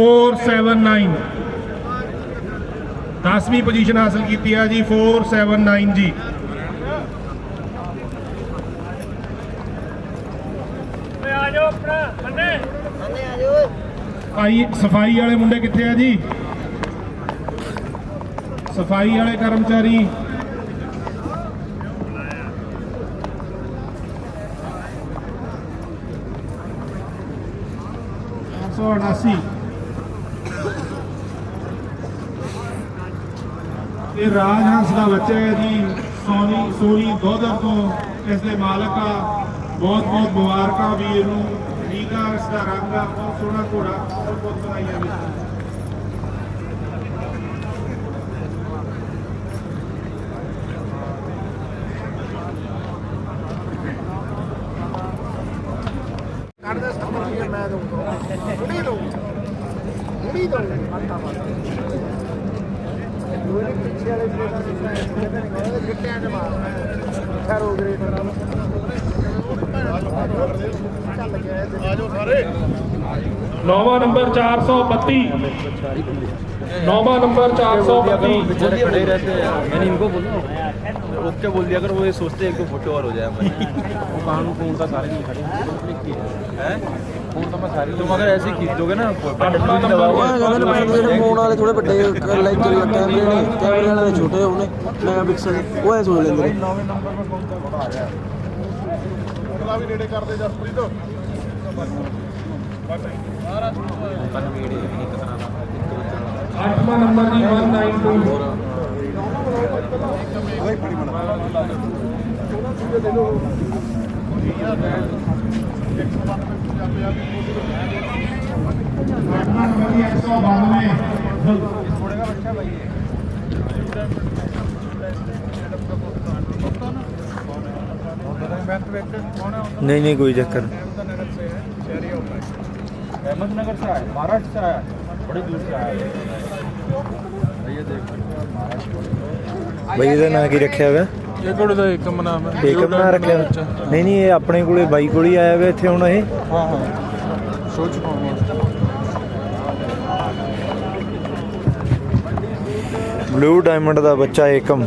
479 10ਵੀਂ ਪੋਜੀਸ਼ਨ ਹਾਸਲ ਕੀਤੀ ਹੈ ਜੀ 479 ਜੀ ਭਾਈ ਸਫ਼ਾਈ ਵਾਲੇ ਮੁੰਡੇ ਕਿੱਥੇ ਆ ਜੀ ਸਫ਼ਾਈ ਵਾਲੇ ਕਰਮਚਾਰੀ ਸੋ 79 ਤੇ ਰਾਜ ਹੰਸ ਦਾ ਬੱਚਾ ਹੈ ਜੀ, ਸੋਨੀ ਸੋਨੀ ਦੋਦਰ ਤੋਂ ਇਸ ਦੇ ਮਾਲਕ ਆ। ਬਹੁਤ ਬਹੁਤ ਮੁਬਾਰਕਾਂ ਵੀਰ ਨੂੰ। ਰੀਗਾ ਇਸ ਦਾ ਰੰਗ ਆ, ਬਹੁਤ ਸੋਹਣਾ ਘੋੜਾ, ਬਹੁਤ ਬਹੁਤ ਵਧਾਈਆਂ ਵੀਰ ਮੈਂ ਦਊਂਗਾ। ਹੁਣੀ ਦਊਂਗਾ। ਹੁਣੀ ਦਊਂਗਾ। ਦੋਨੇ ਪਿੱਛੇ ਵਾਲੇ ਜਿਹੜੇ ਦਾ ਹੈ ਜਿਹੜੇ ਨਹੀਂ ਕਹਿੰਦੇ ਗਿੱਟਿਆਂ 'ਚ ਮਾਰਨਾ ਖੈਰ ਹੋ ਗਰੇ ਚੱਲ ਗਿਆ ਆਜੋ ਸਾਰੇ ਨੌਵਾਂ ਨੰਬਰ 432 ਨੌਵਾਂ ਨੰਬਰ 432 बेचारे खड़े ही रहते हैं मैंने इनको बोला रोक के बोल दिया अगर वो ये सोचते हैं कि फोटो और हो जाए हमारी ਉਹ ਕਾਹ ਨੂੰ ਫੋਨ ਤਾਂ ਸਾਰੇ ਨਹੀਂ ਖੜੇ हैं ਫੋਨ ਤਾਂ ਮੈਂ ਸਾਰੇ तुम अगर ऐसे ही खींच दोगे ना बटन भी नंबर दबाओगे हुआ है, ਕਹਿੰਦੇ ਨੇ ਜਿਹੜੇ ਫੋਨ ਵਾਲੇ ਥੋੜੇ ਵੱਡੇ ਲਾਈਕ ਕਰੀ ਕੈਮਰੇ ਨੇ ਕੈਮਰੇ ਵਾਲੇ ਛੋਟੇ ਹੋਣੇ ਮੈਗਾ ਪਿਕਸਲ ਉਹ ਐ ਸੋਚ ਲੈਂਦੇ ਨੇ ਨੌਵੇਂ ਨੰਬਰ 'ਤੇ ਕੌਣ ਤਾਂ ਬੜਾ ਆ ਗਿਆ ਅਗਲਾ ਵੀ ਨੇੜੇ ਕਰਦੇ ਜਸਪ੍ਰੀਤ आठवा नंबर की वन नाइन टू नहीं नहीं कोई चक्कर अहमदनगर से आया महाराष्ट्र से आया बड़ी दूर से आया ये देख ਬਈ ਇਹਦਾ ਨਾਂ ਕੀ ਰੱਖਿਆ ਹੋਇਆ ਇਹ ਕੋੜੇ ਦਾ ਏਕਮ ਨਾਮ ਹੈ ਏਕਮ ਨਾਂ ਰੱਖਿਆ ਹੋਇਆ? ਨਹੀਂ ਨਹੀਂ ਇਹ ਆਪਣੇ ਕੋਲੇ ਬਾਈ ਕੋਲ ਹੀ ਆਇਆ ਹੋਇਆ ਇੱਥੇ ਹੁਣ ਇਹ ਹਾਂ ਹਾਂ ਸੋਚ ਪਾਉਂਗਾ ਬਲੂ ਡਾਇਮੰਡ ਦਾ ਬੱਚਾ ਏਕਮ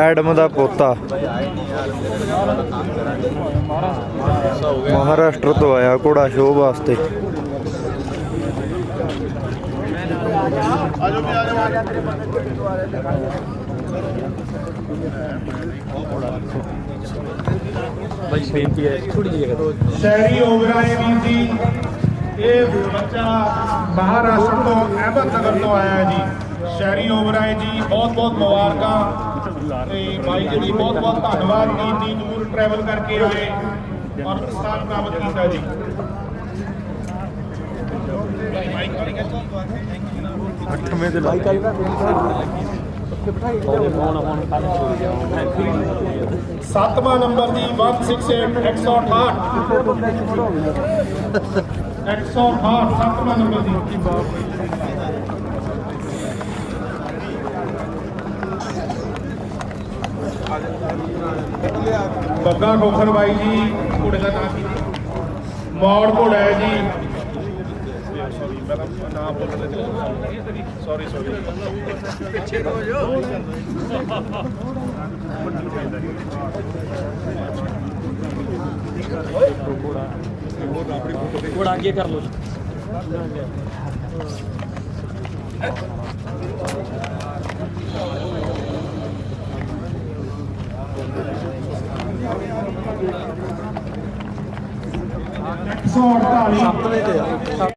ਐਡਮ ਦਾ ਪੋਤਾ ਮਹਾਰਾਸ਼ਟਰ ਤੋਂ ਆਇਆ ਘੋੜਾ ਸ਼ੋਅ ਵਾਸਤੇ ਆਜੋ ਵੀ ਆਜੋ ਬਈ, ਬੇਨਤੀ ਹੈ ਥੋੜੀ ਜਿਹੀ ਜਗ੍ਹਾ ਸ਼ਹਿਰੀ ਓਵਰਾਏ ਜੀ ਇਹ ਬੱਚਾ ਮਹਾਰਾਸ਼ਟਰ ਤੋਂ ਅਹਿਮਦਨਗਰ ਤੋਂ ਆਇਆ ਜੀ। ਸ਼ਹਿਰੀ ਓਵਰਾਏ ਜੀ ਬਹੁਤ ਬਹੁਤ ਮੁਬਾਰਕਾਂ। ਤੇ ਬਾਈ ਜੀ ਬਹੁਤ ਬਹੁਤ ਧੰਨਵਾਦ ਜੀ, ਇੰਨੀ ਦੂਰ ਟਰੈਵਲ ਕਰਕੇ ਆਏ ਔਰ ਸਥਾਨ ਪ੍ਰਾਪਤ ਕੀਤਾ ਜੀ। ਅੱਠਵੇਂ ਦੇ ਬਾਈ ਕੱਲ ਸੱਤਵਾਂ ਨੰਬਰ ਜੀ 168 168 168 ਸੱਤਵਾਂ ਨੰਬਰ ਜੀ ਬੱਗਾ ਖੋਖਰ ਬਾਈ ਜੀ ਘੋੜੇ ਦਾ ਨਾਮ ਕੀ ਮੌੜ ਘੋੜਾ ਹੈ ਜੀ। ਸੌਰੀ ਮੈਂ ਤਾਂ ਨਾਮ ਬੋਲਣ ਲੱਗਾ ਸੌਰੀ ਸੌਰੀ ਥੋੜਾ ਅੱਗੇ ਕਰ ਲਓ ਸੌ ਅੜਤਾਲੀ। ਸੱਤਵੇਂ ਤੇ ਆ।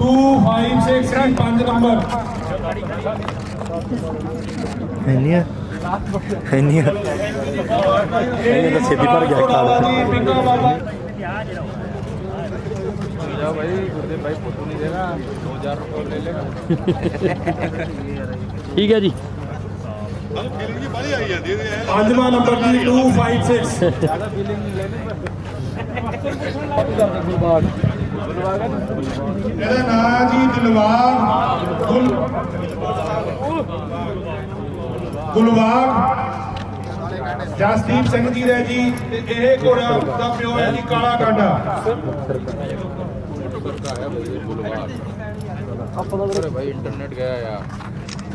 256 ਪੰਜ ਨੰਬਰ ਨਹੀਂ ਹੈ ਇੰਨੀ ਇੰਨੀ ਤਾਂ ਛੇਤੀ ਭਰ ਗਿਆ ਘੋੜਾ ਜੀ ਪਿੰਗਾ ਬਾਬਾ जाओ भाई गुरुदेव भाई फोटो नहीं देगा दो हजार रुपये ले लेगा ਠੀਕ ਹੈ ਜੀ ਪੰਜਵਾਂ ਨੰਬਰ ਜੀ 256 ਇਹਦਾ ਨਾਮ ਜੀ ਦਿਲਵਾਗ ਗੁਲ ਗੁਲਵਾਗ ਜਸਦੀਪ ਸਿੰਘ ਜੀ ਦਾ ਜੀ, ਤੇ ਇਹ ਘੋੜਾ ਦਾ ਪਿਓ ਹੈ ਜੀ ਕਾਲਾ ਕਾਂਡਾ।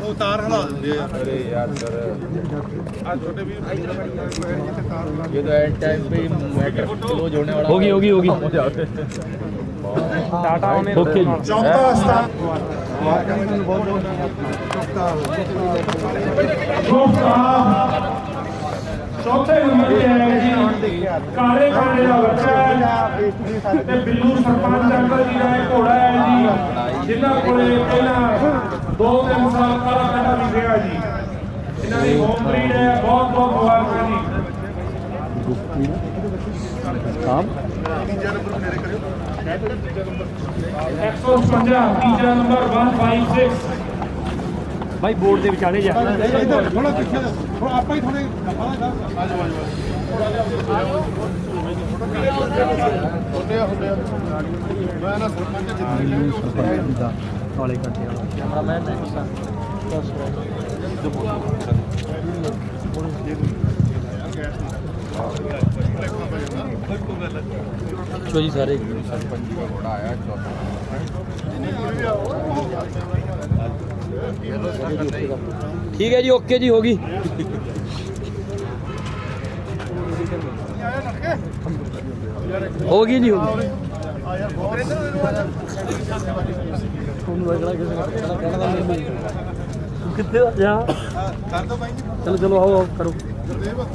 अरे भाई इंटरनेट गया यार वो तार हला अरे यार सर ये तो एंड टाइम पे मैटर क्लोज होने वाला होगी होगी होगी टाटा ओके जी ਚੌਥਾ ਸਥਾਨ ਚੌਥੇ ਨੰਬਰ ਤੇ ਆਇਆ ਜੀ ਕਾਲੇ ਕਾਂਡੇ ਦਾ ਬੱਚਾ ਹੈ ਤੇ ਬਿੱਲੂ ਸਰਪੰਚ ਅੰਕਲ ਜੀ ਦਾ ਇਹ ਘੋੜਾ ਹੈ ਜੀ ਜਿਨ੍ਹਾਂ ਕੋਲੇ ਪਹਿਲਾਂ ਦੋ ਤਿੰਨ ਸਾਲ ਕਾਲਾ ਕੱਟਾ ਵੀ ਰਿਹਾ ਜੀ। ਇਹਨਾਂ ਦੀ ਹੋਮ ਬਰੀਡ ਹੈ ਬਹੁਤ ਬਹੁਤ ਮੁਬਾਰਕਾਂ ਜੀ। ਭਾਈ ਬੋਰਡ ਦੇ ਵਿਚਾਲੇ ਜਾ। ਥੋੜਾ ਪਿੱਛੇ ਥੋੜਾ ਆਪਾਂ ਹੀ ਥੋੜੇ ਆ ਜਾਓ ਆ ਜਾਓ ਹੁੰਦੇ ਹੁੰਦੇ ਮੈਂ ਨਾ ਸਰਪੰਚ ਜਿੱਤਨੇ ਕਹਿੰਦੇ ਕਾਲੇ ਕੱਟੇ ਵਾਲਾ ਕੈਮਰਾਮੈਨ ਦੇ ਗੁੱਸਾ ਚੋ ਜੀ, ਸਾਰੇ ਪੰਜੀ ਦਾ ਘੋੜਾ ਆਇਆ, ਚੌਥਾ ਠੀਕ ਹੈ ਜੀ, ਓਕੇ ਜੀ, ਹੋ ਗਈ। ਹੋ ਗਈ ਜੀ ਹੋ ਗਈ। ਤੁਹਾਨੂੰ ਲੱਗਣਾ ਕਿਸੇ ਨੇ ਕਹਿਣਾ ਕਹਿਣਾ ਤਾਂ ਮੈਨੂੰ ਕਿੱਥੇ ਆ ਜਾ ਚਲੋ ਚਲੋ ਆਓ ਆਓ ਕਰੋ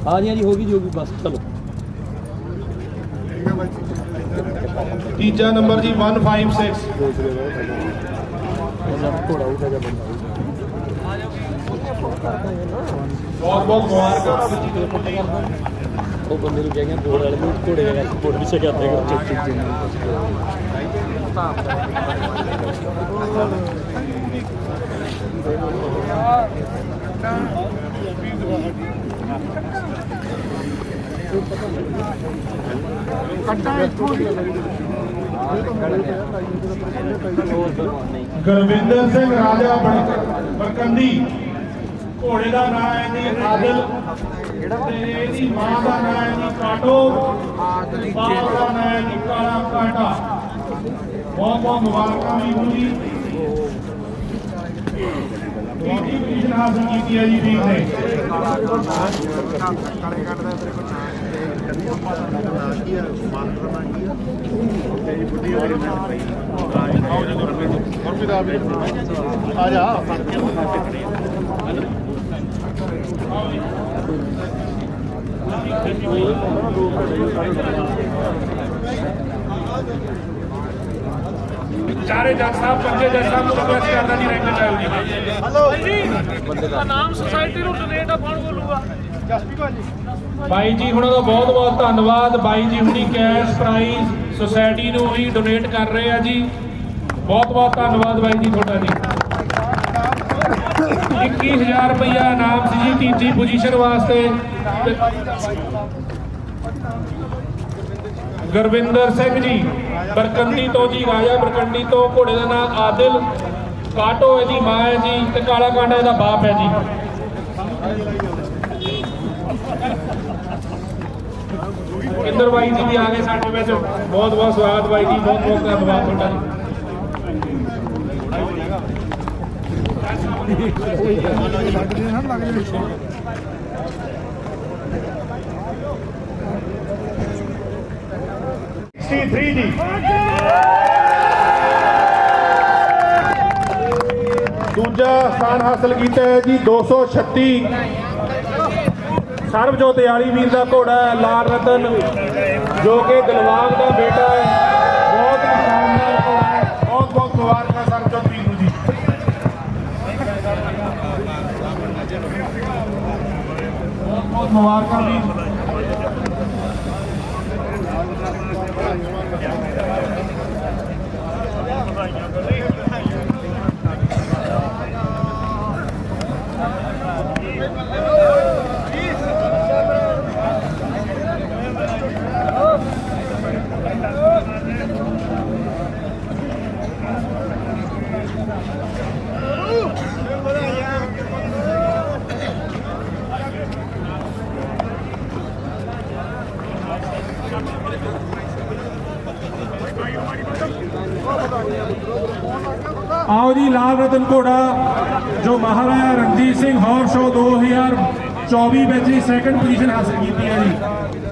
ਹਾਂ ਜੀ ਹਾਂ ਜੀ ਹੋ ਗਈ ਜੀ ਹੋ ਗਈ ਬਸ ਚਲੋ ਤੀਜਾ ਨੰਬਰ ਜੀ 156 ਘੋੜਾ ਉਠਾ ਜਾ ਬੰਦਾ ਬਹੁਤ ਬਹੁਤ ਮੁਬਾਰਕਾਂ। ਉਹ ਬੰਦੇ ਨੂੰ ਕਹਿ ਗਿਆ ਵਾਲੇ ਨੂੰ ਘੋੜੇ ਦਾ ਘੋੜੇ ਪਿੱਛੇ ਕਰਦੇ ਕਰ ਚੁੱਕ ਚੁੱਕ ਗੁਰਵਿੰਦਰ ਸਿੰਘ ਰਾਜਾ ਬਰਕੰਦੀ ਘੋੜੇ ਦਾ ਨਾਮ ਹੈ ਜੀ ਆਦਿਲ ਇਹਦੀ ਮਾਂ ਦਾ ਨਾਮ ਹੈ ਜੀ ਕਾਟੋ। ਬਾਪ ਦਾ ਨਾਮ ਹੈ ਜੀ ਕਾਲਾ ਕਾਟਾ। ਬਹੁਤ ਬਹੁਤ ਮੁਬਾਰਕਾਂ ਵੀ ਜੀ। ਤੀਜੀ ਪੋਜੀਸ਼ਨ ਹਾਸਲ ਕੀਤੀ ਹੈ ਜੀ ਵੀਰ ਨੇ? ਚਾਰੇ ਜੱਜ ਸਾਹਿਬ ਪੰਜੇ ਜੱਜ ਸਾਹਿਬ ਨੂੰ ਰਿਕਵੈਸਟ ਕਰਦਾ ਜੀ ਰੈਂਕ ਚਾਹੋ ਜੀ ਨਾਮ ਸੁਸਾਇਟੀ ਨੂੰ ਡੋਨੇਟ ਆ ਕੌਣ ਬੋਲੂਗਾ? ਬਾਈ ਜੀ ਹੁਣਾਂ ਦਾ ਬਹੁਤ ਬਹੁਤ ਧੰਨਵਾਦ। ਬਾਈ ਜੀ ਹੁਣੀ ਕੈਸ਼ ਪ੍ਰਾਈਜ਼ ਸੁਸਾਇਟੀ ਨੂੰ ਹੀ ਡੋਨੇਟ ਕਰ ਰਹੇ ਆ ਜੀ। ਬਹੁਤ ਬਹੁਤ ਧੰਨਵਾਦ ਬਾਈ ਜੀ ਤੁਹਾਡਾ ਜੀ। 21000 ਰੁਪਇਆ ਇਨਾਮ ਸੀ ਜੀ ਤੀਜੀ ਪੋਜੀਸ਼ਨ ਵਾਸਤੇ ਗੁਰਵਿੰਦਰ ਸਿੰਘ ਜੀ ਬਰਕੰਦੀ ਤੋਂ ਜੀ, ਰਾਜਾ ਬਰਕੰਦੀ ਤੋਂ, ਘੋੜੇ ਦਾ ਨਾਮ ਆਦਿਲ ਕਾਟੋ ਇਹਦੀ ਮਾਂ ਹੈ ਜੀ ਤੇ ਕਾਲਾ ਕਾਂਡਾ ਇਹਦਾ ਬਾਪ ਹੈ ਜੀ। ਇੰਦਰ ਬਾਈ ਜੀ ਵੀ ਆ ਗਏ ਸਾਡੇ ਵਿੱਚ। ਬਹੁਤ ਬਹੁਤ ਸਵਾਗਤ ਬਾਈ ਜੀ, ਬਹੁਤ ਬਹੁਤ ਧੰਨਵਾਦ ਤੁਹਾਡਾ ਜੀ ਦੂਜਾ ਸਥਾਨ ਹਾਸਲ ਕੀਤਾ ਹੈ ਜੀ 236 ਸਰਬਜੋਤ ਯਾਰੀ ਵੀਰ ਦਾ ਘੋੜਾ ਹੈ, ਲਾਲ ਰਤਨ, ਜੋ ਕਿ ਦਿਲਵਾਗ ਦਾ ਬੇਟਾ ਹੈ। ਬਹੁਤ ਹੀ ਬਹੁਤ ਬਹੁਤ ਮੁਬਾਰਕਾਂ ਸਰਬਜੋਤ ਵੀਰ ਨੂੰ ਜੀ ਬਹੁਤ ਮੁਬਾਰਕਾਂ ਜੀ ਆਓ ਜੀ ਲਾਲ ਰਤਨ ਘੋੜਾ, ਜੋ ਮਹਾਰਾਜਾ ਰਣਜੀਤ ਸਿੰਘ, ਹੌਰ ਸ਼ੋ 2024 ਵਿੱਚ ਹੀ ਸੈਕੰਡ ਪੋਜੀਸ਼ਨ ਹਾਸਲ ਕੀਤੀ ਹੈ ਜੀ।